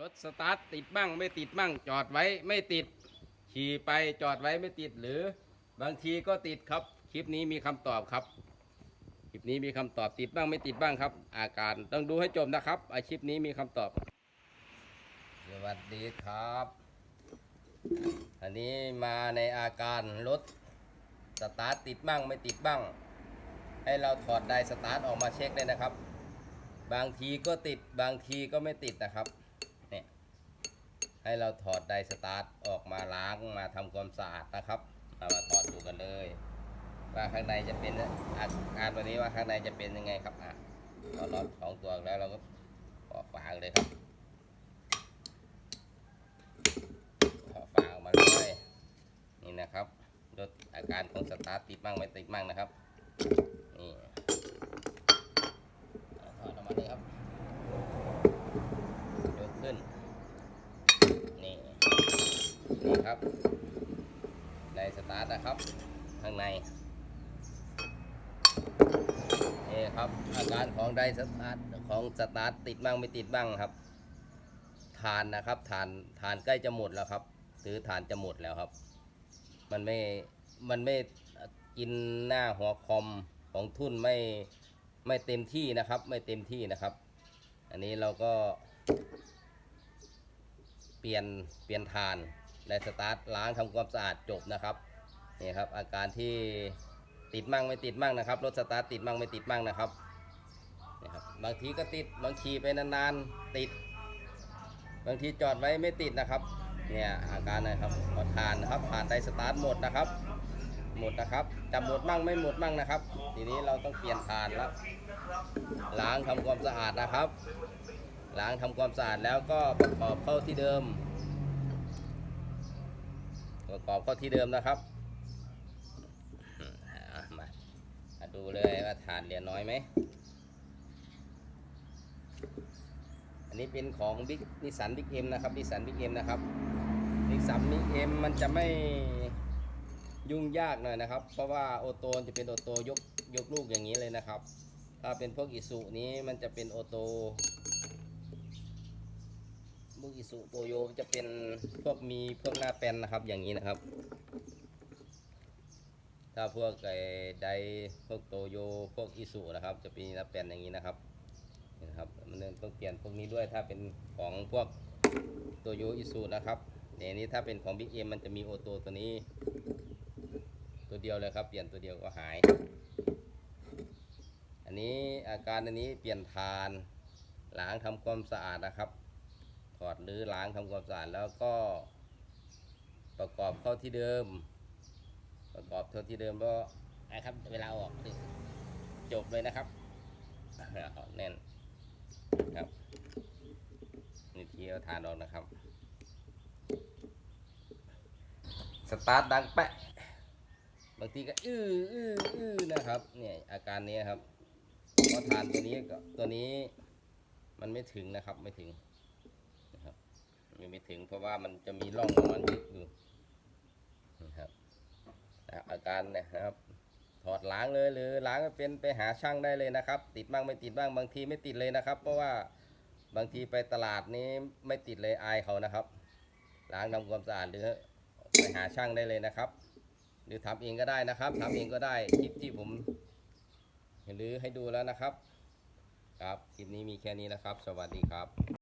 รถสตาร์ทติดบ้างไม่ติดบ้างจอดไว้ไม่ติด ขี่ไปจอดไว้ไม่ติดหรือบางทีก็ติดครับ คลิปนี้มีคำตอบครับ คลิปนี้มีคำตอบติดบ้างไม่ติดบ้างครับ อาการต้องดูให้จบนะครับ อาคลิปนี้มีคำตอบ สวัสดีครับ อันนี้มาในอาการรถสตาร์ทติดบ้างไม่ติดบ้าง ให้เราถอดไดสตาร์ทออกมาเช็คเลยนะครับ บางทีก็ติดบางทีก็ไม่ติดนะครับ ให้เราถอดไดสตาร์ทออกมาล้างมาทำความสะอาดนะครับเอามาถอดดูกันเลย ว่าข้างในจะเป็นอาการวันนี้ว่าข้างในจะเป็นยังไงครับอะเราล็อตสองตัวแล้วเราก็ปอกฝาเลยครับปอกฝาออกมาเลยนี่นะครับรถอาการของสตาร์ทติดบ้างไม่ติดบ้างนะครับนี่ถอดออกมาเลยครับ นี่ครับในสตาร์ทนะครับ ข้างในนี่ครับอาการของไดสตาร์ทของสตาร์ทติดบ้างไม่ติดบ้างครับฐานนะครับฐานฐานใกล้จะหมดแล้วครับถือฐานจะหมดแล้วครับ มันไม่มันไม่กินหน้าหัวคอมของทุ่นไม่ไม่เต็มที่นะครับ ไม่เต็มที่นะครับ อันนี้เราก็เปลี่ยนเปลี่ยนทาน และสตาร์ทล้างทำความสะอาดจบนะครับนี่ครับอาการที่ติดมั่งไม่ติดมั่งนะครับรถสตาร์ทติดมั่งไม่ติดมั่งนะครับนี่ครับบางทีก็ติดบางทีไปนานๆติด บางทีจอดไว้ไม่ติดนะครับเนี่ยอาการนะครับพอทานนะครับผ่านไดสตาร์ทหมดนะครับ หมดนะครับจะหมดมั่งไม่หมดมั่งนะครับ ทีนี้เราต้องเปลี่ยนทานแล้วล้างทำความสะอาดนะครับล้างทำความสะอาดแล้วก็ประกอบเข้าที่เดิม ประกอบเข้าที่เดิมนะครับมามาดูเลยว่าฐานเหลือน้อยไหม อันนี้เป็นของบิ๊กนิสันบิ๊กเอ็มนะครับนิสันบิ๊กเอ็มนะครับนิสันบิ๊กเอ็มมันจะไม่ยุ่งยากหน่อยนะครับ เพราะว่าโอโตนจะเป็นโอโตยกยกลูกอย่างนี้เลยนะครับ ถ้าเป็นพวกอิสุนี้มันจะเป็นโอโต กอิสุโตโยจะเป็นพวกมีพวกหน้าแปนนะครับอย่างนี้นะครับ ถ้าพวกไอ้ไดพวกโตโยพวกอิสุนะครับ จะเป็นหน้าแปนอย่างนี้นะครับนะครับมันต้องเปลี่ยนพวกนี้ด้วยถ้าเป็นของพวกโตโยอิสุนะครับเนี่ยนี้ถ้าเป็นของ Big M มันจะมีโอโตตัวนี้ ตัวเดียวเลยครับ เปลี่ยนตัวเดียวก็หาย อันนี้อาการอันนี้เปลี่ยนทานล้างทำความสะอาดนะครับ ถอดหรือล้างทำความสะอาดแล้วก็ประกอบเข้าที่เดิม ประกอบเข้าที่เดิมก็นะครับ เวลาออกจบเลยนะครับแน่นครับนี่ที่เอาทานออกนะครับ สตาร์ทดังแปะ บางทีก็อื้ออื้ออื้อนะครับ เนี่ยอาการนี้ครับเพราะทานตัวนี้ก็ตัวนี้มันไม่ถึงนะครับไม่ถึง ยังไม่ถึง เพราะว่ามันจะมีร่องของมันยึดอยู่นะครับอาการนะครับ ถอดล้างเลยหรือล้างเป็นไปหาช่างได้เลยนะครับ ติดบ้างไม่ติดบ้างบางทีไม่ติดเลยนะครับ เพราะว่าบางทีไปตลาดนี้ไม่ติดเลยอายเขานะครับ ล้างทำความสะอาดหรือไปหาช่างได้เลยนะครับ หรือทำเองก็ได้นะครับทำเองก็ได้คลิปที่ผมหรือให้ดูแล้วนะครับ ครับคลิปนี้มีแค่นี้นะครับ สวัสดีครับ